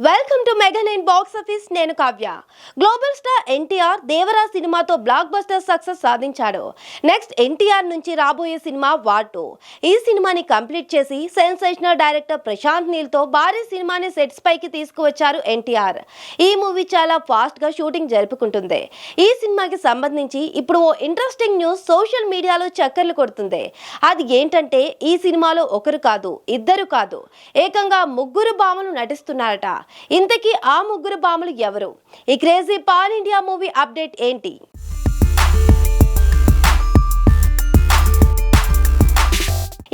Welcome to Mega nine box office నేను Kavya. Global star NTR Devara సినిమాతో blockbuster success సాధించాడు next NTR నుంచి రాబోయే సినిమా వార్ టూ. ఈ సినిమాని కంప్లీట్ చేసి సెన్సేషనల్ డైరెక్టర్ ప్రశాంత్ నీల్తో భారీ సినిమాని సెట్స్ పైకి తీసుకువచ్చారు ఎన్టీఆర్ ఈ మూవీ చాలా ఫాస్ట్గా షూటింగ్ జరుపుకుంటుంది. ఈ సినిమాకి సంబంధించి ఇప్పుడు ఓ ఇంట్రెస్టింగ్ న్యూస్ సోషల్ మీడియాలో చక్కర్లు కొడుతుంది. అది ఏంటంటే ఈ సినిమాలో ఒకరు కాదు ఇద్దరు కాదు. ఏకంగా ముగ్గురు భామలు నటిస్తున్నారట. ఇంతకీ ఆ ముగ్గురు బాములు ఎవరు? ఈ crazy pan India movie update ఏంటి?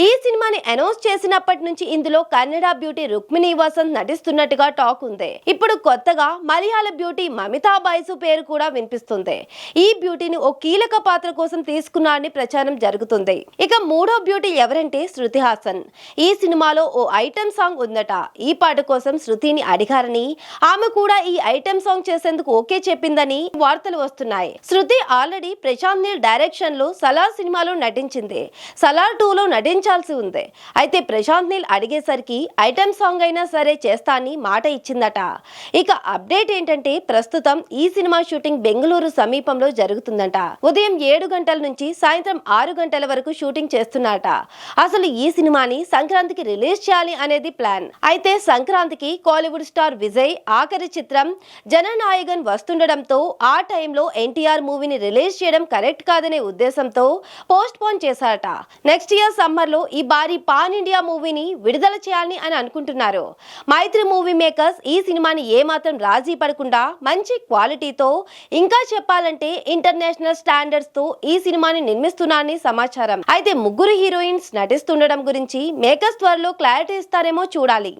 ఈ సినిమాని అనౌన్స్ చేసినప్పటి నుంచి ఇందులో కన్నడ బ్యూటీ రుక్మిణి వసంత్ నటిస్తున్నట్టుగా టాక్ ఉంది. ఇప్పుడు కొత్తగా మలయాళ బ్యూటీ మమితా బైసు పేరు కూడా వినిపిస్తుంది. ఈ బ్యూటీని ఓ కీలక పాత్ర కోసం తీసుకున్నారని ప్రచారం జరుగుతుంది. ఇక మూడో బ్యూటీ ఎవరంటే శృతి హాసన్. ఈ సినిమాలో ఓ ఐటెం సాంగ్ ఉందట. ఈ పాట కోసం శృతిని అడిగారని ఆమె కూడా ఈ ఐటెం సాంగ్ చేసేందుకు ఓకే చెప్పిందని వార్తలు వస్తున్నాయి. శృతి ఆల్రెడీ ప్రశాంత్ నీల్ డైరెక్షన్లో సలార్ సినిమాలో నటించింది. సలార్ టూ లో నటించాల్సి ఉంది. అయితే ప్రశాంత్ నీల్ అడిగేసరికి ఐటెం సాంగ్ అయినా సరే చేస్తా అని మాట ఇచ్చిందట. ఇక అప్డేట్ ఏంటంటే ప్రస్తుతం ఈ సినిమా షూటింగ్ బెంగళూరు సమీపంలో జరుగుతుందంట. ఉదయం ఏడు గంటల నుంచి సాయంత్రం ఆరు గంటల వరకు షూటింగ్ చేస్తున్నారట. అసలు ఈ సినిమాని సంక్రాంతికి రిలీజ్ చేయాలి అనేది ప్లాన్. అయితే సంక్రాంతికి కాలీవుడ్ స్టార్ విజయ్ ఆఖరి చిత్రం జననాయకన్ వస్తుండడంతో ఆ టైంలో ఎన్టీఆర్ మూవీని రిలీజ్ చేయడం కరెక్ట్ కాదనే ఉద్దేశంతో పోస్ట్ పోన్ చేశారట. నెక్స్ట్ ఇయర్ సమ్మర్ లో ఈ భారీ పాన్ ఇండియా మూవీని విడుదల చేయాలని అని అనుకుంటున్నారు. మైత్రి మూవీ మేకర్స్ ఈ సినిమాని ఏమాత్రం రాజీ పడకుండా మంచి క్వాలిటీతో ఇంకా చెప్పాలంటే ఇంటర్నేషనల్ స్టాండర్డ్స్తో ఈ సినిమాని నిర్మిస్తున్నారని సమాచారం. అయితే ముగ్గురు హీరోయిన్స్ నటిస్తుండడం గురించి మేకర్స్ త్వరలో క్లారిటీ ఇస్తారేమో చూడాలి.